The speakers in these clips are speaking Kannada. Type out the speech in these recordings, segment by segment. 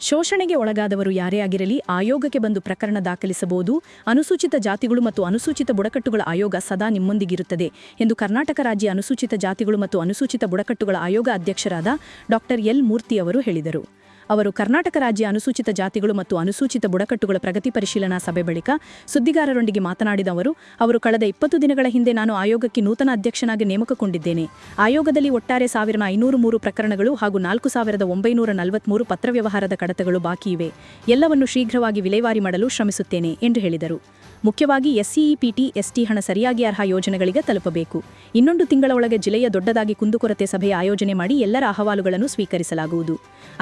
ಶೋಷಣೆಗೆ ಒಳಗಾದವರು ಯಾರೇ ಆಗಿರಲಿ ಆಯೋಗಕ್ಕೆ ಬಂದು ಪ್ರಕರಣ ದಾಖಲಿಸಬಹುದು. ಅನುಸೂಚಿತ ಜಾತಿಗಳು ಮತ್ತು ಅನುಸೂಚಿತ ಬುಡಕಟ್ಟುಗಳ ಆಯೋಗ ಸದಾ ನಿಮ್ಮೊಂದಿಗಿರುತ್ತದೆ ಎಂದು ಕರ್ನಾಟಕ ರಾಜ್ಯ ಅನುಸೂಚಿತ ಜಾತಿಗಳು ಮತ್ತು ಅನುಸೂಚಿತ ಬುಡಕಟ್ಟುಗಳ ಆಯೋಗ ಅಧ್ಯಕ್ಷರಾದ ಡಾಕ್ಟರ್ ಎಲ್ ಮೂರ್ತಿ ಅವರು ಹೇಳಿದರು. ಅವರು ಕರ್ನಾಟಕ ರಾಜ್ಯ ಅನುಸೂಚಿತ ಜಾತಿಗಳು ಮತ್ತು ಅನುಸೂಚಿತ ಬುಡಕಟ್ಟುಗಳ ಪ್ರಗತಿ ಪರಿಶೀಲನಾ ಸಭೆ ಬಳಿಕ ಸುದ್ದಿಗಾರರೊಂದಿಗೆ ಮಾತನಾಡಿದ ಅವರು ಅವರು ಕಳೆದ ಇಪ್ಪತ್ತು ದಿನಗಳ ಹಿಂದೆ ನಾನು ಆಯೋಗಕ್ಕೆ ನೂತನ ಅಧ್ಯಕ್ಷನಾಗಿ ನೇಮಕಗೊಂಡಿದ್ದೇನೆ. ಆಯೋಗದಲ್ಲಿ ಒಟ್ಟಾರೆ ಸಾವಿರದ ಐನೂರು ಮೂರು ಪ್ರಕರಣಗಳು ಹಾಗೂ ನಾಲ್ಕು ಸಾವಿರದ ಒಂಬೈನೂರ ನಲವತ್ಮೂರು ಪತ್ರವ್ಯವಹಾರದ ಕಡತಗಳು ಬಾಕಿ ಇವೆ. ಎಲ್ಲವನ್ನು ಶೀಘ್ರವಾಗಿ ವಿಲೇವಾರಿ ಮಾಡಲು ಶ್ರಮಿಸುತ್ತೇನೆ ಎಂದು ಹೇಳಿದರು. ಮುಖ್ಯವಾಗಿ ಎಸ್ಸಿಇಪಿಟಿ ಎಸ್ಟಿ ಹಣ ಸರಿಯಾಗಿ ಅರ್ಹ ಯೋಜನೆಗಳಿಗೆ ತಲುಪಬೇಕು. ಇನ್ನೊಂದು ತಿಂಗಳ ಒಳಗೆ ಜಿಲ್ಲೆಯ ದೊಡ್ಡದಾಗಿ ಕುಂದುಕೊರತೆ ಸಭೆಯ ಆಯೋಜನೆ ಮಾಡಿ ಎಲ್ಲರ ಅಹವಾಲುಗಳನ್ನು ಸ್ವೀಕರಿಸಲಾಗುವುದು.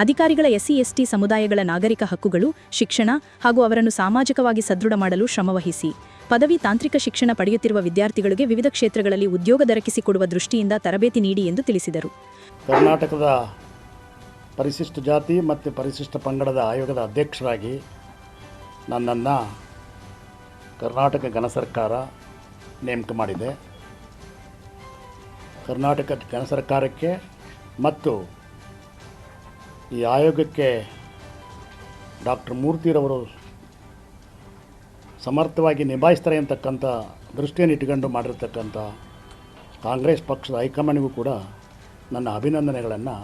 ಅಧಿಕಾರಿಗಳ ಎಸ್ಸಿ, ಎಸ್ಟಿ ಸಮುದಾಯಗಳ ನಾಗರಿಕ ಹಕ್ಕುಗಳು, ಶಿಕ್ಷಣ ಹಾಗೂ ಅವರನ್ನು ಸಾಮಾಜಿಕವಾಗಿ ಸದೃಢ ಮಾಡಲು ಶ್ರಮವಹಿಸಿ ಪದವಿ ತಾಂತ್ರಿಕ ಶಿಕ್ಷಣ ಪಡೆಯುತ್ತಿರುವ ವಿದ್ಯಾರ್ಥಿಗಳಿಗೆ ವಿವಿಧ ಕ್ಷೇತ್ರಗಳಲ್ಲಿ ಉದ್ಯೋಗ ದೊರಕಿಸಿಕೊಡುವ ದೃಷ್ಟಿಯಿಂದ ತರಬೇತಿ ನೀಡಿ ಎಂದು ತಿಳಿಸಿದರು. ಕರ್ನಾಟಕದ ಪರಿಶಿಷ್ಟ ಜಾತಿ ಮತ್ತು ಪರಿಶಿಷ್ಟ ಪಂಗಡದ ಆಯೋಗದ ಅಧ್ಯಕ್ಷರಾಗಿ ನನ್ನನ್ನು ಕರ್ನಾಟಕ ಘನ ಸರ್ಕಾರ ನೇಮಕ ಮಾಡಿದೆ. ಕರ್ನಾಟಕ ಘನ ಸರ್ಕಾರಕ್ಕೆ ಮತ್ತು ಈ ಆಯೋಗಕ್ಕೆ ಡಾಕ್ಟರ್ ಮೂರ್ತಿರವರು ಸಮರ್ಥವಾಗಿ ನಿಭಾಯಿಸ್ತಾರೆ ಅಂತಕ್ಕಂಥ ದೃಷ್ಟಿಯನ್ನು ಇಟ್ಟುಕೊಂಡು ಮಾಡಿರ್ತಕ್ಕಂಥ ಕಾಂಗ್ರೆಸ್ ಪಕ್ಷದ ಹೈಕಮಾಂಡ್ಗೂ ಕೂಡ ನನ್ನ ಅಭಿನಂದನೆಗಳನ್ನು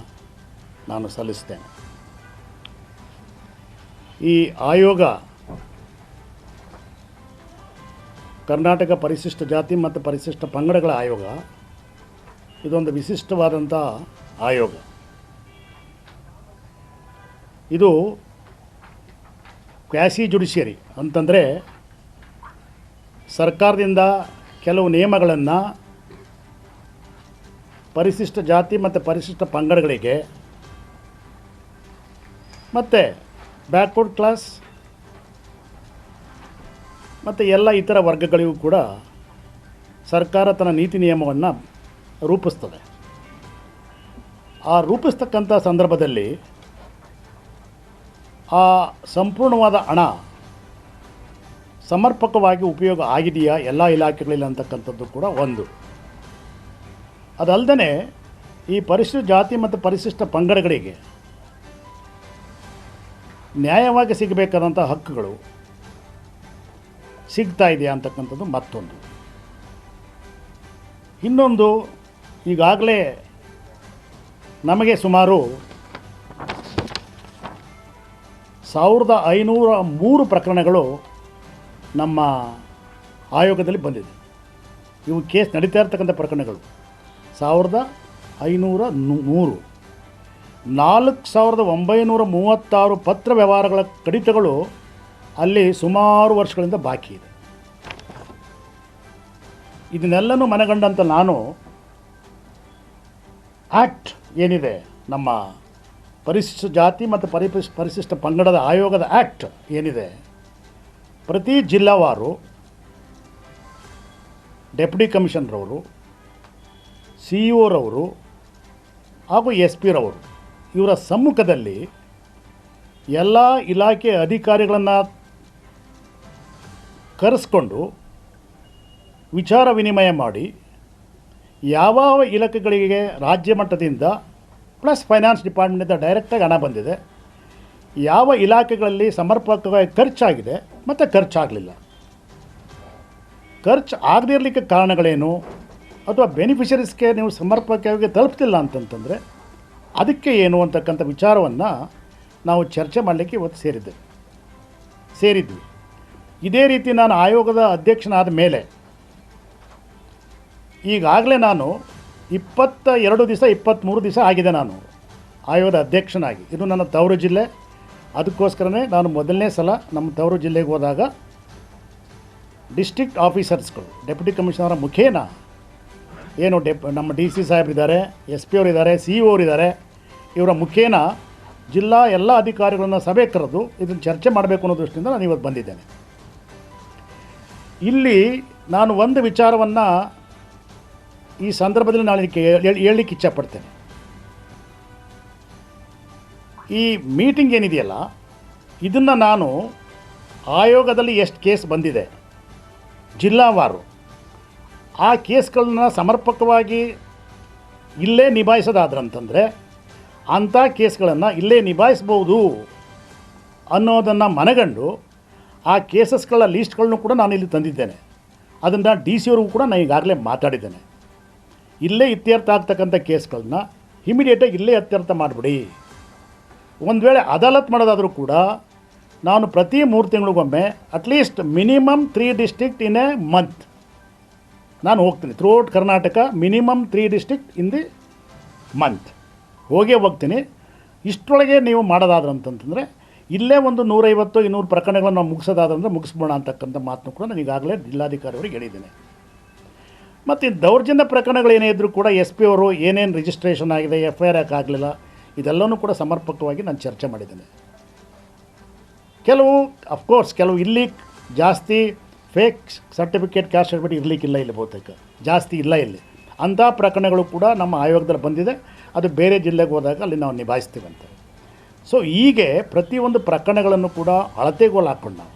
ನಾನು ಸಲ್ಲಿಸ್ತೇನೆ. ಈ ಆಯೋಗ ಕರ್ನಾಟಕ ಪರಿಶಿಷ್ಟ ಜಾತಿ ಮತ್ತು ಪರಿಶಿಷ್ಟ ಪಂಗಡಗಳ ಆಯೋಗ, ಇದೊಂದು ವಿಶಿಷ್ಟವಾದಂಥ ಆಯೋಗ. ಇದು ಕ್ಯಾಸಿ ಜುಡಿಷಿಯರಿ ಅಂತಂದರೆ ಸರ್ಕಾರದಿಂದ ಕೆಲವು ನಿಯಮಗಳನ್ನು ಪರಿಶಿಷ್ಟ ಜಾತಿ ಮತ್ತು ಪರಿಶಿಷ್ಟ ಪಂಗಡಗಳಿಗೆ ಮತ್ತು ಬ್ಯಾಕ್ವರ್ಡ್ ಕ್ಲಾಸ್ ಮತ್ತು ಎಲ್ಲ ಇತರ ವರ್ಗಗಳಿಗೂ ಕೂಡ ಸರ್ಕಾರ ತನ್ನ ನೀತಿ ನಿಯಮವನ್ನು ರೂಪಿಸ್ತದೆ. ಆ ರೂಪಿಸ್ತಕ್ಕಂಥ ಸಂದರ್ಭದಲ್ಲಿ ಆ ಸಂಪೂರ್ಣವಾದ ಹಣ ಸಮರ್ಪಕವಾಗಿ ಉಪಯೋಗ ಆಗಿದೆಯಾ, ಎಲ್ಲ ಇಲಾಖೆಗಳಲ್ಲಿ ಅಂತಕ್ಕಂಥದ್ದು ಕೂಡ ಒಂದು. ಅದಲ್ಲದೆ ಈ ಪರಿಶಿಷ್ಟ ಜಾತಿ ಮತ್ತು ಪರಿಶಿಷ್ಟ ಪಂಗಡಗಳಿಗೆ ನ್ಯಾಯವಾಗಿ ಸಿಗಬೇಕಾದಂಥ ಹಕ್ಕುಗಳು ಸಿಗ್ತಾ ಇದೆಯಾ ಅಂತಕ್ಕಂಥದ್ದು ಮತ್ತೊಂದು. ಇನ್ನೊಂದು, ಈಗಾಗಲೇ ನಮಗೆ ಸುಮಾರು ಸಾವಿರದ ಐನೂರ ಮೂರು ಪ್ರಕರಣಗಳು ನಮ್ಮ ಆಯೋಗದಲ್ಲಿ ಬಂದಿದೆ. ಇವು ಕೇಸ್ ನಡೀತಾ ಇರ್ತಕ್ಕಂಥ ಪ್ರಕರಣಗಳು. ಸಾವಿರದ ಐನೂರ ಮೂರು ನಾಲ್ಕು ಸಾವಿರದ ಒಂಬೈನೂರ ಮೂವತ್ತಾರು ಪತ್ರ ವ್ಯವಹಾರಗಳ ಕಡಿತಗಳು ಅಲ್ಲಿ ಸುಮಾರು ವರ್ಷಗಳಿಂದ ಬಾಕಿ ಇದೆ. ಇದನ್ನೆಲ್ಲನೂ ಮನಗಂಡಂತ ನಾನು ಆ್ಯಕ್ಟ್ ಏನಿದೆ, ನಮ್ಮ ಪರಿಶಿಷ್ಟ ಜಾತಿ ಮತ್ತು ಪರಿಪಿಸ್ ಪರಿಶಿಷ್ಟ ಪಂಗಡದ ಆಯೋಗದ ಆ್ಯಕ್ಟ್ ಏನಿದೆ, ಪ್ರತಿ ಜಿಲ್ಲಾವಾರು ಡೆಪ್ಯೂಟಿ ಕಮಿಷನರವರು, ಸಿ ಇ ಒರವರು ಹಾಗೂ ಎಸ್ ಪಿರವರು ಇವರ ಸಮ್ಮುಖದಲ್ಲಿ ಎಲ್ಲ ಇಲಾಖೆ ಅಧಿಕಾರಿಗಳನ್ನು ಕರೆಸ್ಕೊಂಡು ವಿಚಾರ ವಿನಿಮಯ ಮಾಡಿ ಯಾವ ಇಲಾಖೆಗಳಿಗೆ ರಾಜ್ಯ ಮಟ್ಟದಿಂದ ಪ್ಲಸ್ ಫೈನಾನ್ಸ್ ಡಿಪಾರ್ಟ್ಮೆಂಟಿಂದ ಡೈರೆಕ್ಟಾಗಿ ಹಣ ಬಂದಿದೆ, ಯಾವ ಇಲಾಖೆಗಳಲ್ಲಿ ಸಮರ್ಪಕವಾಗಿ ಖರ್ಚಾಗಿದೆ ಮತ್ತು ಖರ್ಚಾಗಲಿಲ್ಲ. ಖರ್ಚು ಆಗದೇ ಇರಲಿಕ್ಕೆ ಕಾರಣಗಳೇನು? ಅಥವಾ ಬೆನಿಫಿಷರೀಸ್ಗೆ ನೀವು ಸಮರ್ಪಕವಾಗಿ ತಲುಪ್ತಿಲ್ಲ ಅಂತಂತಂದರೆ ಅದಕ್ಕೆ ಏನು ಅಂತಕ್ಕಂಥ ವಿಚಾರವನ್ನು ನಾವು ಚರ್ಚೆ ಮಾಡಲಿಕ್ಕೆ ಇವತ್ತು ಸೇರಿದ್ದೆ ಸೇರಿದ್ವಿ. ಇದೇ ರೀತಿ ನಾನು ಆಯೋಗದ ಅಧ್ಯಕ್ಷನಾದ ಮೇಲೆ ಈಗಾಗಲೇ ನಾನು ಇಪ್ಪತ್ತ ಎರಡು ದಿವಸ ಇಪ್ಪತ್ತ್ಮೂರು ದಿವಸ ಆಗಿದೆ ನಾನು ಆಯೋಗದ ಅಧ್ಯಕ್ಷನಾಗಿ. ಇದು ನನ್ನ ತವರು ಜಿಲ್ಲೆ. ಅದಕ್ಕೋಸ್ಕರನೇ ನಾನು ಮೊದಲನೇ ಸಲ ನಮ್ಮ ತವರು ಜಿಲ್ಲೆಗೆ ಹೋದಾಗ ಡಿಸ್ಟ್ರಿಕ್ಟ್ ಆಫೀಸರ್ಸ್ಗಳು, ಡೆಪ್ಯೂಟಿ ಕಮಿಷನರ ಮುಖೇನ ಏನು ಡೆಪ್, ನಮ್ಮ ಡಿ ಸಿ ಸಾಹೇಬ್ರಿದ್ದಾರೆ ಎಸ್ ಪಿ ಅವರಿದ್ದಾರೆ ಸಿ ಇ ಅವರಿದ್ದಾರೆ ಇವರ ಮುಖೇನ ಜಿಲ್ಲಾ ಎಲ್ಲ ಅಧಿಕಾರಿಗಳನ್ನ ಸಭೆ ಕರೆದು ಇದನ್ನು ಚರ್ಚೆ ಮಾಡಬೇಕು ಅನ್ನೋ ದೃಷ್ಟಿಯಿಂದ ನಾನು ಇವತ್ತು ಬಂದಿದ್ದೇನೆ. ಇಲ್ಲಿ ನಾನು ಒಂದು ವಿಚಾರವನ್ನು ಈ ಸಂದರ್ಭದಲ್ಲಿ ನಾನು ಹೇಳಲಿಕ್ಕೆ ಇಚ್ಛಪಡ್ತೇನೆ. ಈ ಮೀಟಿಂಗ್ ಏನಿದೆಯಲ್ಲ, ಇದನ್ನು ನಾನು ಆಯೋಗದಲ್ಲಿ ಎಷ್ಟು ಕೇಸ್ ಬಂದಿದೆ ಜಿಲ್ಲಾವಾರು ಆ ಕೇಸ್ಗಳನ್ನ ಸಮರ್ಪಕವಾಗಿ ಇಲ್ಲೇ ನಿಭಾಯಿಸೋದಾದ್ರಂತಂದರೆ, ಅಂಥ ಕೇಸ್ಗಳನ್ನು ಇಲ್ಲೇ ನಿಭಾಯಿಸ್ಬೋದು ಅನ್ನೋದನ್ನು ಮನಗಂಡು ಆ ಕೇಸಸ್ಗಳ ಲೀಸ್ಟ್ಗಳನ್ನು ಕೂಡ ನಾನು ಇಲ್ಲಿ ತಂದಿದ್ದೇನೆ. ಅದನ್ನು ಡಿ ಸಿ ಅವ್ರಿಗೂ ಕೂಡ ನಾನು ಈಗಾಗಲೇ ಮಾತಾಡಿದ್ದೇನೆ. ಇಲ್ಲೇ ಇತ್ಯರ್ಥ ಆಗ್ತಕ್ಕಂಥ ಕೇಸ್ಗಳನ್ನ ಇಮಿಡಿಯೇಟಾಗಿ ಇಲ್ಲೇ ಅತ್ಯರ್ಥ ಮಾಡಿಬಿಡಿ. ಒಂದು ವೇಳೆ ಅದಾಲತ್ ಮಾಡೋದಾದರೂ ಕೂಡ ನಾನು ಪ್ರತಿ ಮೂರು ತಿಂಗಳಿಗೊಮ್ಮೆ at least minimum three district in a month ನಾನು ಹೋಗ್ತೀನಿ throughout Karnataka minimum three district in the month ಹೋಗೇ ಹೋಗ್ತೀನಿ. ಇಷ್ಟರೊಳಗೆ ನೀವು ಮಾಡೋದಾದ್ರೆ ಅಂತಂತಂದರೆ ಇಲ್ಲೇ ಒಂದು ನೂರೈವತ್ತು, ಇನ್ನೂರು ಪ್ರಕರಣಗಳನ್ನು ನಾವು ಮುಗಿಸೋದಾದ್ರೆ ಮುಗಿಸ್ಬೋಣ ಅಂತಕ್ಕಂಥ ಮಾತನ್ನು ಕೂಡ ನಾನು ಈಗಾಗಲೇ ಜಿಲ್ಲಾಧಿಕಾರಿಯವರಿಗೆ ಹೇಳಿದ್ದೇನೆ. ಮತ್ತು ದೌರ್ಜನ್ಯ ಪ್ರಕರಣಗಳೇನೇ ಇದ್ದರೂ ಕೂಡ ಎಸ್ ಪಿ ಅವರು ಏನೇನು ರಿಜಿಸ್ಟ್ರೇಷನ್ ಆಗಿದೆ ಎಫ್ ಐ ಆರ್ ಯಾಕೆ ಆಗಲಿಲ್ಲ ಇದೆಲ್ಲವೂ ಕೂಡ ಸಮರ್ಪಕವಾಗಿ ನಾನು ಚರ್ಚೆ ಮಾಡಿದ್ದೇನೆ. ಕೆಲವು ಅಫ್ಕೋರ್ಸ್ ಕೆಲವು ಇಲ್ಲಿ ಜಾಸ್ತಿ ಫೇಕ್ ಸರ್ಟಿಫಿಕೇಟ್ ಕ್ಯಾಸ್ಟ್ ಸರ್ಟಿಫಿಕೇಟ್ ಇರಲಿಕ್ಕಿಲ್ಲ ಇಲ್ಲಿ ಬಹುತೇಕ. ಜಾಸ್ತಿ ಇಲ್ಲ ಇಲ್ಲಿ. ಅಂಥ ಪ್ರಕರಣಗಳು ಕೂಡ ನಮ್ಮ ಆಯೋಗದಲ್ಲಿ ಬಂದಿದೆ. ಅದು ಬೇರೆ ಜಿಲ್ಲೆಗೆ ಹೋದಾಗ ಅಲ್ಲಿ ನಾವು ನಿಭಾಯಿಸ್ತೀವಂತೆ. ಸೊ ಹೀಗೆ ಪ್ರತಿಯೊಂದು ಪ್ರಕರಣಗಳನ್ನು ಕೂಡ ಅಳತೆಗೋಲು ಹಾಕ್ಕೊಂಡು ನಾವು.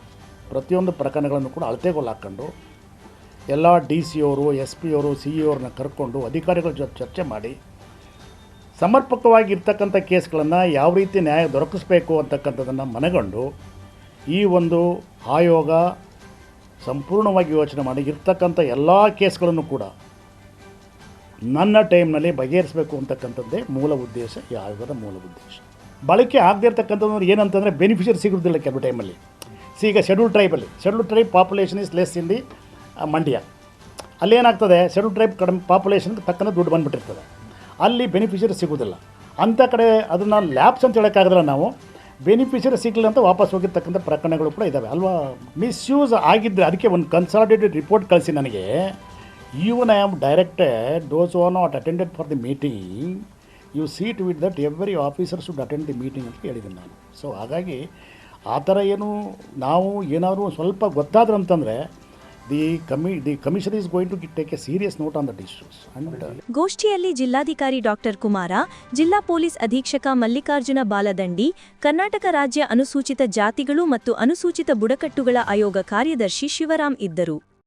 ಪ್ರತಿಯೊಂದು ಪ್ರಕರಣಗಳನ್ನು ಕೂಡ ಅಳತೆಗೋಲು ಹಾಕ್ಕೊಂಡು ಎಲ್ಲ ಡಿ ಸಿ ಅವರು ಎಸ್ ಪಿ ಅವರು ಸಿ ಇ ಅವ್ರನ್ನ ಕರ್ಕೊಂಡು ಅಧಿಕಾರಿಗಳ ಜೊತೆ ಚರ್ಚೆ ಮಾಡಿ ಸಮರ್ಪಕವಾಗಿರ್ತಕ್ಕಂಥ ಕೇಸ್ಗಳನ್ನು ಯಾವ ರೀತಿ ನ್ಯಾಯ ದೊರಕಿಸ್ಬೇಕು ಅಂತಕ್ಕಂಥದ್ದನ್ನು ಮನಗಂಡು ಈ ಒಂದು ಆಯೋಗ ಸಂಪೂರ್ಣವಾಗಿ ಯೋಚನೆ ಮಾಡಿ ಇರ್ತಕ್ಕಂಥ ಎಲ್ಲ ಕೇಸ್ಗಳನ್ನು ಕೂಡ ನನ್ನ ಟೈಮ್ನಲ್ಲಿ ಬಗೆಹರಿಸಬೇಕು ಅಂತಕ್ಕಂಥದ್ದೇ ಮೂಲ ಉದ್ದೇಶ, ಈ ಆಯೋಗದ ಮೂಲ ಉದ್ದೇಶ. ಬಳಕೆ ಆಗದೇ ಇರ್ತಕ್ಕಂಥದ್ದು ಏನಂತಂದರೆ ಬೆನಿಫಿಷರಿ ಸಿಗೋದಿಲ್ಲ ಕೆಲವು ಟೈಮಲ್ಲಿ ಸಿ ಈಗ schedule ಟ್ರೈಬಲ್ಲಿ schedule tribe population is less in the Mandya. ಅಲ್ಲೇನಾಗ್ತದೆ schedule tribe ಕಡಿಮೆ ಪಾಪ್ಯುಲೇಷನ್ಗೆ ತಕ್ಕಂಥ ದುಡ್ಡು ಬಂದುಬಿಟ್ಟಿರ್ತದೆ. ಅಲ್ಲಿ ಬೆನಿಫಿಷರಿ ಸಿಗೋದಿಲ್ಲ. ಅಂಥ ಕಡೆ ಅದನ್ನು ಲ್ಯಾಬ್ಸ್ ಅಂತ ಹೇಳೋಕ್ಕಾಗಲ್ಲ ನಾವು. ಬೆನಿಫಿಷರಿ ಸಿಗಲಿಲ್ಲ ಅಂತ ವಾಪಸ್ ಹೋಗಿರ್ತಕ್ಕಂಥ ಪ್ರಕರಣಗಳು ಕೂಡ ಇದ್ದಾವೆ ಅಲ್ವಾ? ಮಿಸ್ಯೂಸ್ ಆಗಿದ್ದರೆ ಅದಕ್ಕೆ ಒಂದು ಕನ್ಸಾಲಿಡೇಟೆಡ್ ರಿಪೋರ್ಟ್ ಕಳಿಸಿ ನನಗೆ. Even I am directed those are not attended for the meeting you seat with that every officer should attend the meeting ಅಂತ ಹೇಳಿದ್ದೀನಿ ನಾನು. ಸೊ ಹಾಗಾಗಿ ಆ ಥರ ಏನು ನಾವು ಏನಾದರೂ ಸ್ವಲ್ಪ ಗೊತ್ತಾದ್ರೆ ಅಂತಂದರೆ the ಕಮಿ the commission is going to take a serious note on that issues ಗೋಷ್ಠಿಯಲ್ಲಿ ಜಿಲ್ಲಾಧಿಕಾರಿ ಡಾಕ್ಟರ್ ಕುಮಾರ, ಜಿಲ್ಲಾ ಪೊಲೀಸ್ ಅಧೀಕ್ಷಕ ಮಲ್ಲಿಕಾರ್ಜುನ ಬಾಲದಂಡಿ, ಕರ್ನಾಟಕ ರಾಜ್ಯ ಅನುಸೂಚಿತ ಜಾತಿಗಳು ಮತ್ತು ಅನುಸೂಚಿತ ಬುಡಕಟ್ಟುಗಳ ಆಯೋಗ ಕಾರ್ಯದರ್ಶಿ ಶಿವರಾಮ್ ಇದ್ದರು.